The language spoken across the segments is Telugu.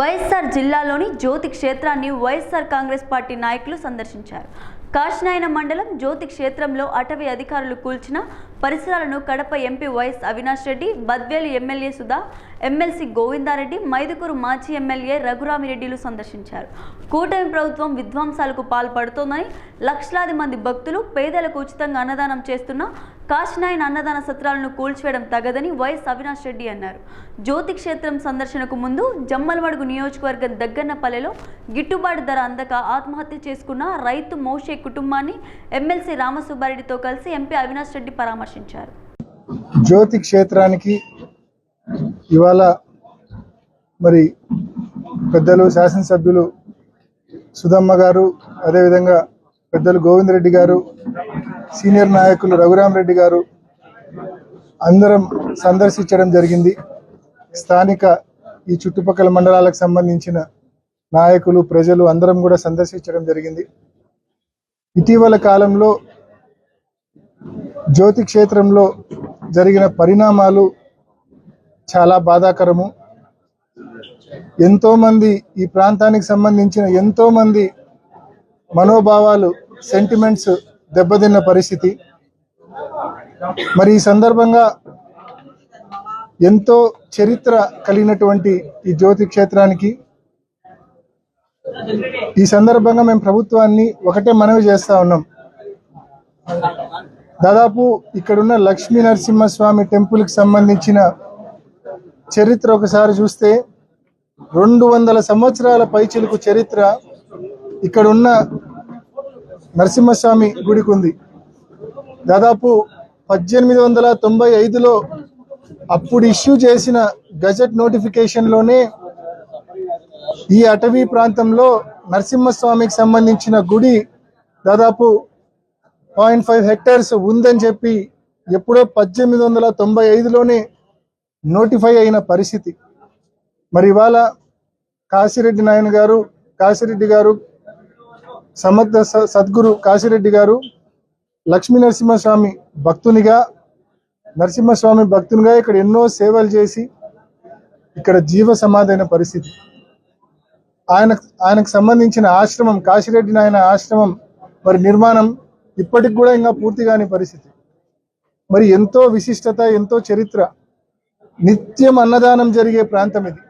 వైఎస్ఆర్ జిల్లాలోని జ్యోతి క్షేత్రాన్ని వైఎస్ఆర్ కాంగ్రెస్ పార్టీ నాయకులు సందర్శించారు. కాశినాయన మండలం జ్యోతి క్షేత్రంలో అటవీ అధికారులు కూల్చిన పరిసరాలను Kadapa MP YS Avinash Reddy Badvel MLA Sudha MLC Govinda Reddy Mydukur మాజీ ఎమ్మెల్యే రఘురామిరెడ్డిలు సందర్శించారు. కూటమి ప్రభుత్వం విధ్వంసాలకు పాల్పడుతోందని లక్షలాది మంది భక్తులు పేదలకు ఉచితంగా అన్నదానం చేస్తున్న కాశినాయన అన్నదాన సత్రాలను కూల్చివేయడం తగదని వైఎస్ అవినాష్ రెడ్డి అన్నారు. జ్యోతి క్షేత్రం సందర్శనకు ముందు జమ్మలమడుగు నియోజకవర్గం దగ్గన్నపల్లెలో గిట్టుబాటు ధర అందక ఆత్మహత్య చేసుకున్న రైతు మోషే కుటుంబాన్ని ఎమ్మెల్సీ రామసుబ్బారెడ్డితో కలిసి ఎంపీ అవినాష్ రెడ్డి పరామర్శించారు. జ్యోతి క్షేత్రానికి ఇవాళ మరి పెద్దలు శాసనసభ్యులు సుధమ్మ గారు అదేవిధంగా పెద్దలు గోవిందరెడ్డి గారు సీనియర్ నాయకులు రఘురామరెడ్డి గారు అందరం సందర్శించడం జరిగింది. స్థానిక ఈ చుట్టుపక్కల మండలాలకు సంబంధించిన నాయకులు ప్రజలు అందరం కూడా సందర్శించడం జరిగింది. ఇటీవల కాలంలో జ్యోతి క్షేత్రంలో జరిగిన పరిణామాలు చాలా బాధాకరము. ఎంతోమంది ఈ ప్రాంతానికి సంబంధించిన ఎంతోమంది మనోభావాలు సెంటిమెంట్స్ దెబ్బతిన్న పరిస్థితి. మరి ఈ సందర్భంగా ఎంతో చరిత్ర కలిగినటువంటి ఈ జ్యోతి క్షేత్రానికి ఈ సందర్భంగా మేము ప్రభుత్వాన్ని ఒకటే మనవి చేస్తా ఉన్నాం. దాదాపు ఇక్కడున్న లక్ష్మీ నరసింహస్వామి టెంపుల్కి సంబంధించిన చరిత్ర ఒకసారి చూస్తే రెండు వందల సంవత్సరాల పైచిలుకు చరిత్ర ఇక్కడున్న నరసింహస్వామి గుడికి ఉంది. దాదాపు పద్దెనిమిది వందల తొంభై ఐదులో అప్పుడు ఇష్యూ చేసిన గజెట్ నోటిఫికేషన్లోనే ఈ అటవీ ప్రాంతంలో నరసింహస్వామికి సంబంధించిన గుడి దాదాపు పాయింట్ ఫైవ్ హెక్టార్స్ ఉందని చెప్పి ఎప్పుడో పద్దెనిమిది వందల తొంభై ఐదులోనే నోటిఫై అయిన పరిస్థితి. మరి ఇవాళ కాశిరెడ్డి నాయన గారు కాశిరెడ్డి గారు సమర్థ స- సద్గురు కాశిరెడ్డి గారు లక్ష్మీ నరసింహస్వామి భక్తునిగా నరసింహస్వామి భక్తునిగా ఇక్కడ ఎన్నో సేవలు చేసి ఇక్కడ జీవ సమాధైన పరిస్థితి. ఆయన ఆయనకు సంబంధించిన ఆశ్రమం కాశిరెడ్డి నాయన ఆశ్రమం మరి నిర్మాణం ఇప్పటికి కూడా ఇంకా పూర్తి కాని పరిస్థితి. మరి ఎంతో విశిష్టత ఎంతో చరిత్ర నిత్యం అన్నదానం జరిగే ప్రాంతం ఇది.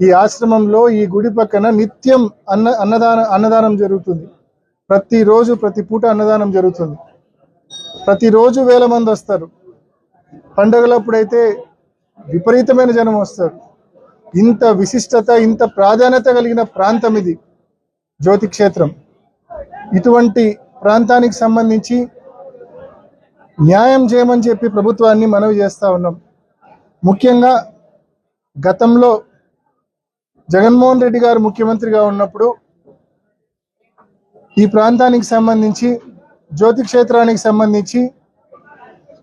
ఈ ఆశ్రమంలో ఈ గుడి పక్కన నిత్యం అన్న అన్నదాన అన్నదానం జరుగుతుంది. ప్రతిరోజు ప్రతి పూట అన్నదానం జరుగుతుంది. ప్రతిరోజు వేల మంది వస్తారు. పండగలప్పుడైతే విపరీతమైన జనం వస్తారు. ఇంత విశిష్టత ఇంత ప్రాధాన్యత కలిగిన ప్రాంతం ఇది జ్యోతి క్షేత్రం. ఇటువంటి ప్రాంతానికి సంబంధించి న్యాయం చేయమని చెప్పి ప్రభుత్వాన్ని మనవి చేస్తూ ఉన్నాం. ముఖ్యంగా గతంలో జగన్మోహన్ రెడ్డి గారు ముఖ్యమంత్రిగా ఉన్నప్పుడు ఈ ప్రాంతానికి సంబంధించి జ్యోతి క్షేత్రానికి సంబంధించి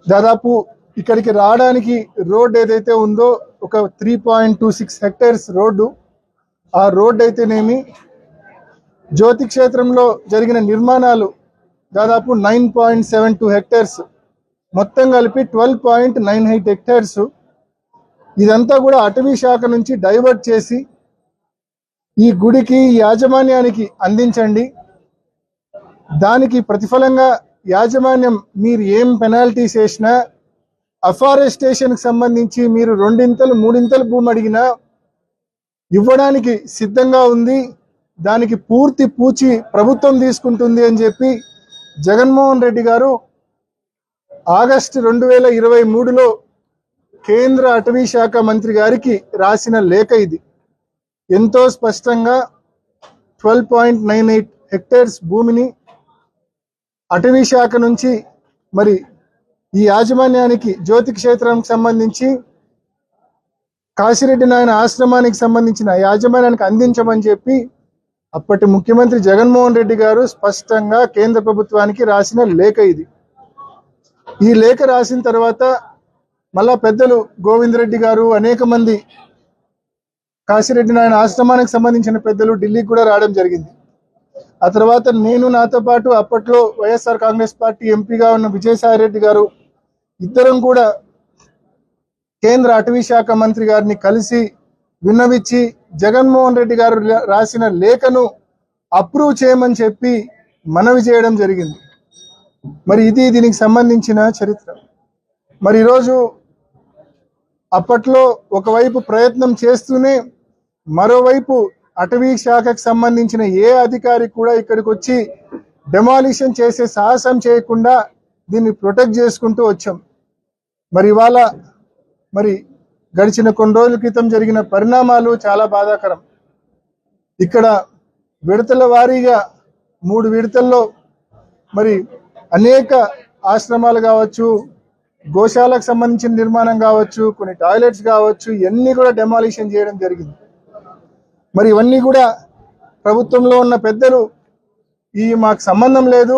దాదాపు ఇక్కడికి రావడానికి రోడ్ ఏదైతే ఉందో ఒక three point two six hectares road ఆ రోడ్ అయితేనేమి జ్యోతి క్షేత్రంలో జరిగిన నిర్మాణాలు దాదాపు nine point seven two hectares. మొత్తం కలిపి twelve point nine eight hectares. ఇదంతా కూడా అటవీ శాఖ నుంచి డైవర్ట్ చేసి ఈ గుడికి యాజమాన్యానికి అందించండి. దానికి ప్రతిఫలంగా యాజమాన్యం మీరు ఏం పెనాల్టీస్ వేసినా అఫారెస్టేషన్కి సంబంధించి మీరు రెండింతలు మూడింతలు భూమి అడిగినా ఇవ్వడానికి సిద్ధంగా ఉంది. దానికి పూర్తి పూచి ప్రభుత్వం తీసుకుంటుంది అని చెప్పి జగన్మోహన్ రెడ్డి గారు ఆగస్టు రెండు వేల ఇరవై మూడులో కేంద్ర అటవీ శాఖ మంత్రి గారికి రాసిన లేఖ ఇది. ఎంతో స్పష్టంగా twelve point nine eight hectares భూమిని అటవీ శాఖ నుంచి మరి ఈ యాజమాన్యానికి జ్యోతి క్షేత్రానికి సంబంధించి కాశిరెడ్డి నాయన ఆశ్రమానికి సంబంధించిన యాజమాన్యానికి అందించమని చెప్పి అప్పటి ముఖ్యమంత్రి జగన్మోహన్ రెడ్డి గారు స్పష్టంగా కేంద్ర ప్రభుత్వానికి రాసిన లేఖ ఇది. ఈ లేఖ రాసిన తర్వాత మళ్ళా పెద్దలు గోవిందరెడ్డి గారు అనేక మంది కాశీరెడ్డి నాయన ఆశ్రమానికి సంబంధించిన పెద్దలు ఢిల్లీకి కూడా రావడం జరిగింది. ఆ తర్వాత నేను నాతో పాటు అప్పట్లో వైఎస్ఆర్ కాంగ్రెస్ పార్టీ ఎంపీగా ఉన్న విజయసాయి రెడ్డి గారు ఇద్దరం కూడా కేంద్ర అటవీ శాఖ మంత్రి గారిని కలిసి విన్నవిచ్చి జగన్మోహన్ రెడ్డి గారు రా- రాసిన లేఖను అప్రూవ్ చేయమని చెప్పి మనవి చేయడం జరిగింది. మరి ఇది దీనికి సంబంధించిన చరిత్ర. మరి ఈరోజు అప్పట్లో ఒకవైపు ప్రయత్నం చేస్తూనే మరోవైపు అటవీ శాఖకు సంబంధించిన ఏ అధికారి కూడా ఇక్కడికి వచ్చి డెమాలిషన్ చేసే సాహసం చేయకుండా దీన్ని ప్రొటెక్ట్ చేసుకుంటూ వచ్చాం. మరి ఇవాళ మరి గడిచిన కొన్ని రోజుల క్రితం జరిగిన పరిణామాలు చాలా బాధాకరం. ఇక్కడ విడతల వారీగా మూడు విడతల్లో మరి అనేక ఆశ్రమాలు కావచ్చు గోశాలకు సంబంధించిన నిర్మాణం కావచ్చు కొన్ని టాయిలెట్స్ కావచ్చు ఇవన్నీ కూడా డెమాలిషన్ చేయడం జరిగింది. మరి ఇవన్నీ కూడా ప్రభుత్వంలో ఉన్న పెద్దలు ఈ మాకు సంబంధం లేదు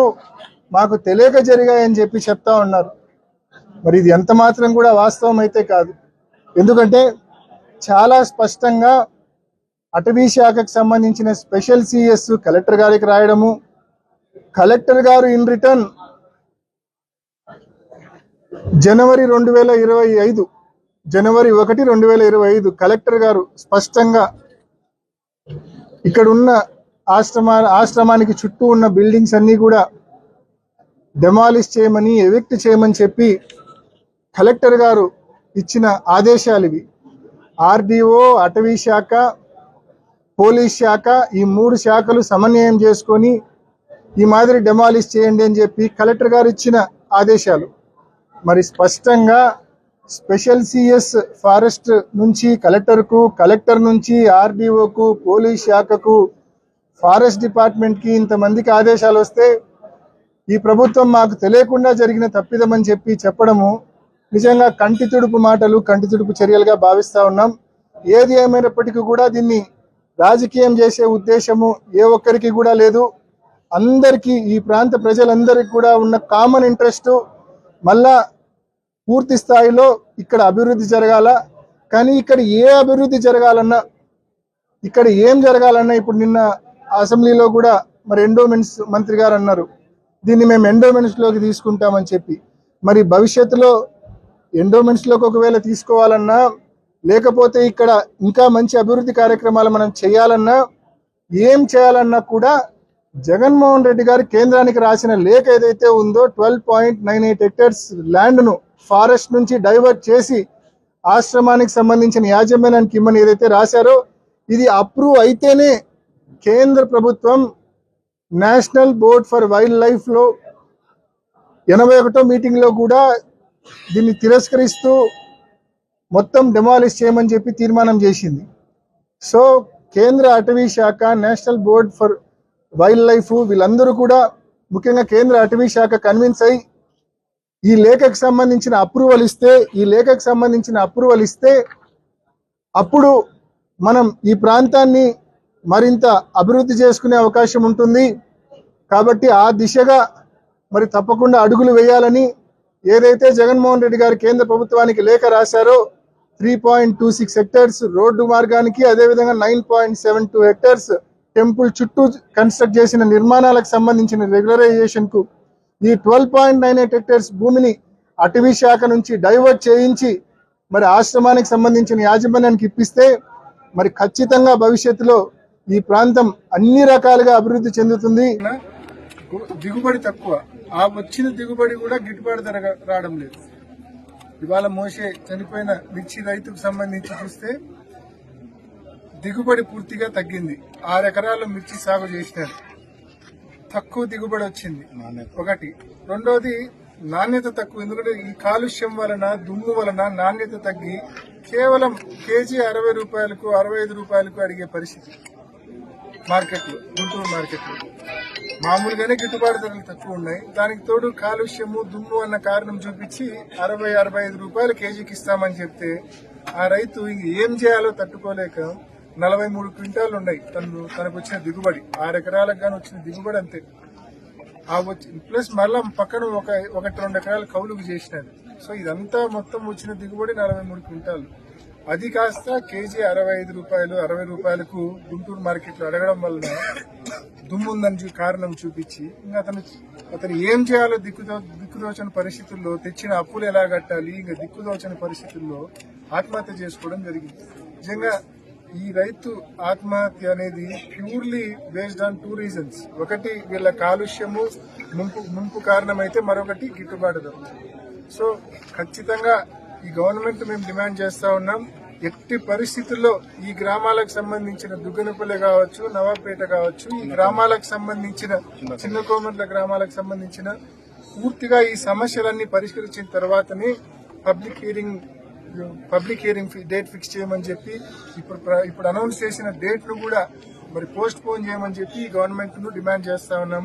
మాకు తెలియక జరిగాయని చెప్పి చెప్తా ఉన్నారు. మరి ఇది ఎంత మాత్రం కూడా వాస్తవం అయితే కాదు. ఎందుకంటే చాలా స్పష్టంగా అటవీ శాఖకు సంబంధించిన స్పెషల్ సిఎస్ కలెక్టర్ గారికి రాయడము కలెక్టర్ గారు ఇన్ రిటర్న్ జనవరి రెండు వేల ఇరవై ఐదు జనవరి ఒకటి రెండు వేల ఇరవై ఐదు కలెక్టర్ గారు స్పష్టంగా ఇక్కడ ఉన్న ఆశ్రమా ఆశ్రమానికి చుట్టూ ఉన్న బిల్డింగ్స్ అన్నీ కూడా డెమాలిష్ చేయమని ఎవిక్ట్ చేయమని చెప్పి కలెక్టర్ గారు ఇచ్చిన ఆదేశాలు ఇవి ఆర్డీఓ అటవీ శాఖ పోలీస్ శాఖ ఈ మూడు శాఖలు సమన్వయం చేసుకొని ఈ మాదిరి డెమాలిష్ చేయండి అని చెప్పి కలెక్టర్ గారు ఇచ్చిన ఆదేశాలు. మరి స్పష్టంగా స్పెషల్ సిఎస్ ఫారెస్ట్ నుంచి కలెక్టర్కు కలెక్టర్ నుంచి ఆర్డీఓకు పోలీస్ శాఖకు ఫారెస్ట్ డిపార్ట్మెంట్కి ఇంతమందికి ఆదేశాలు వస్తే ఈ ప్రభుత్వం మాకు తెలియకుండా జరిగిన తప్పిదమని చెప్పి చెప్పడము నిజంగా కంటి తుడుపు మాటలు కంటి తుడుపు చర్యలుగా భావిస్తా ఉన్నాం. ఏది ఏమైనప్పటికీ కూడా దీన్ని రాజకీయం చేసే ఉద్దేశము ఏ ఒక్కరికి కూడా లేదు. అందరికీ ఈ ప్రాంత ప్రజలందరికీ కూడా ఉన్న కామన్ ఇంట్రెస్ట్ మళ్ళా పూర్తి స్థాయిలో ఇక్కడ అభివృద్ధి జరగాల. కానీ ఇక్కడ ఏ అభివృద్ధి జరగాలన్నా ఇక్కడ ఏం జరగాలన్నా ఇప్పుడు నిన్న అసెంబ్లీలో కూడా మరి ఎండోమెంట్స్ మంత్రి గారు అన్నారు. దీన్ని మేము ఎండోమెంట్స్లోకి తీసుకుంటామని చెప్పి. మరి భవిష్యత్తులో ఎండోమెంట్స్లోకి ఒకవేళ తీసుకోవాలన్నా లేకపోతే ఇక్కడ ఇంకా మంచి అభివృద్ధి కార్యక్రమాలు మనం చేయాలన్నా ఏం చేయాలన్నా కూడా జగన్మోహన్ రెడ్డి గారు కేంద్రానికి రాసిన లేఖ ఏదైతే ఉందో twelve point nine eight hectares ల్యాండ్ను forest నుంచి డైవర్ట్ చేసి ఆశ్రమానికి సంబంధించిన యాజమాన్యానికి ఇమ్మని ఏదైతే రాశారో ఇది అప్రూవ్ అయితేనే కేంద్ర ప్రభుత్వం నేషనల్ బోర్డ్ ఫర్ వైల్డ్ లైఫ్లో ఎనభై ఒకటో మీటింగ్లో కూడా దీన్ని తిరస్కరిస్తూ మొత్తం డెమాలిష్ చేయమని చెప్పి తీర్మానం చేసింది. సో కేంద్ర అటవీ శాఖ national board for wildlife వీళ్ళందరూ కూడా ముఖ్యంగా కేంద్ర అటవీ శాఖ కన్విన్స్ అయి ఈ లేఖకు సంబంధించిన అప్రూవల్ ఇస్తే ఈ లేఖకు సంబంధించిన అప్రూవల్ ఇస్తే అప్పుడు మనం ఈ ప్రాంతాన్ని మరింత అభివృద్ధి చేసుకునే అవకాశం ఉంటుంది. కాబట్టి ఆ దిశగా మరి తప్పకుండా అడుగులు వేయాలని ఏదైతే జగన్మోహన్ రెడ్డి గారు కేంద్ర ప్రభుత్వానికి లేఖ రాశారో three point two six hectares road మార్గానికి అదేవిధంగా nine point seven two hectares temple చుట్టూ కన్స్ట్రక్ట్ చేసిన నిర్మాణాలకు సంబంధించిన రెగ్యులరైజేషన్కు ఈ twelve point nine eight hectares భూమిని అటవీ శాఖ నుంచి డైవర్ట్ చేయించి మరి ఆశ్రమానికి సంబంధించిన యాజమాన్యానికి ఇప్పిస్తే మరి ఖచ్చితంగా భవిష్యత్తులో ఈ ప్రాంతం అన్ని రకాలుగా అభివృద్ధి చెందుతుంది. దిగుబడి తక్కువ. ఆ వచ్చిన దిగుబడి కూడా గిట్టుబాటు ధర రావడం లేదు. ఇవాళ మోసే చనిపోయిన మిర్చి రైతుకు సంబంధించి చూస్తే దిగుబడి పూర్తిగా తగ్గింది. ఆరు ఎకరాలు మిర్చి సాగు చేసినారు. తక్కువ దిగుబడి వచ్చింది. ఒకటి. రెండోది నాణ్యత తక్కువ. ఎందుకంటే ఈ కాలుష్యం వలన దుమ్ము వలన నాణ్యత తగ్గి కేవలం కేజీ అరవై రూపాయలకు అరవై ఐదు రూపాయలకు అడిగే పరిస్థితి. మార్కెట్లో గుంటూరు మార్కెట్లో. మామూలుగానే గిట్టుబాటు ధరలు తక్కువ ఉన్నాయి. దానికి తోడు కాలుష్యము దుమ్ము అన్న కారణం చూపించి అరవై అరవై ఐదు రూపాయలు కేజీకి ఇస్తామని చెప్తే ఆ రైతు ఇంక ఏం చేయాలో తట్టుకోలేక నలభై మూడు క్వింటాలు ఉన్నాయి. తను తనకు వచ్చిన దిగుబడి. ఆరు ఎకరాలకు కానీ వచ్చిన దిగుబడి అంతే. ఆ వచ్చి ప్లస్ మళ్ళా పక్కన ఒక ఒకటి రెండు ఎకరాలు కౌలుకు చేసినది సో ఇదంతా మొత్తం వచ్చిన దిగుబడి నలభై మూడు క్వింటాలు. అది కాస్త కేజీ అరవై ఐదు రూపాయలు అరవై రూపాయలకు గుంటూరు మార్కెట్లో అడగడం వలన దుమ్ము ఉందని కారణం చూపించి ఇంకా అతను అతను ఏం చేయాలో దిక్కుదో దిక్కుదోచని పరిస్థితుల్లో తెచ్చిన అప్పులు ఎలా కట్టాలి ఇంకా దిక్కుదోచని పరిస్థితుల్లో ఆత్మహత్య చేసుకోవడం జరిగింది. నిజంగా ఈ రైతు ఆత్మహత్య అనేది purely based on two reasons. ఒకటి వీళ్ళ కాలుష్యము ముంపు ముంపు కారణమైతే మరొకటి గిట్టుబాటు దొరుకుతుంది సో ఖచ్చితంగా ఈ గవర్నమెంట్ మేము డిమాండ్ చేస్తా ఉన్నాం. ఎట్టి పరిస్థితుల్లో ఈ గ్రామాలకు సంబంధించిన దుగ్గనపల్లె కావచ్చు నవాపేట కావచ్చు ఈ గ్రామాలకు సంబంధించిన చిన్న కోమట్ల గ్రామాలకు సంబంధించిన పూర్తిగా ఈ సమస్యలన్నీ పరిష్కరించిన తర్వాతనే public hearing public hearing date fix చేయమని చెప్పి ఇప్పుడు ఇప్పుడు అనౌన్స్ చేసిన డేట్ను కూడా మరి పోస్ట్ పోన్ చేయమని చెప్పి గవర్నమెంట్ను డిమాండ్ చేస్తా ఉన్నాము.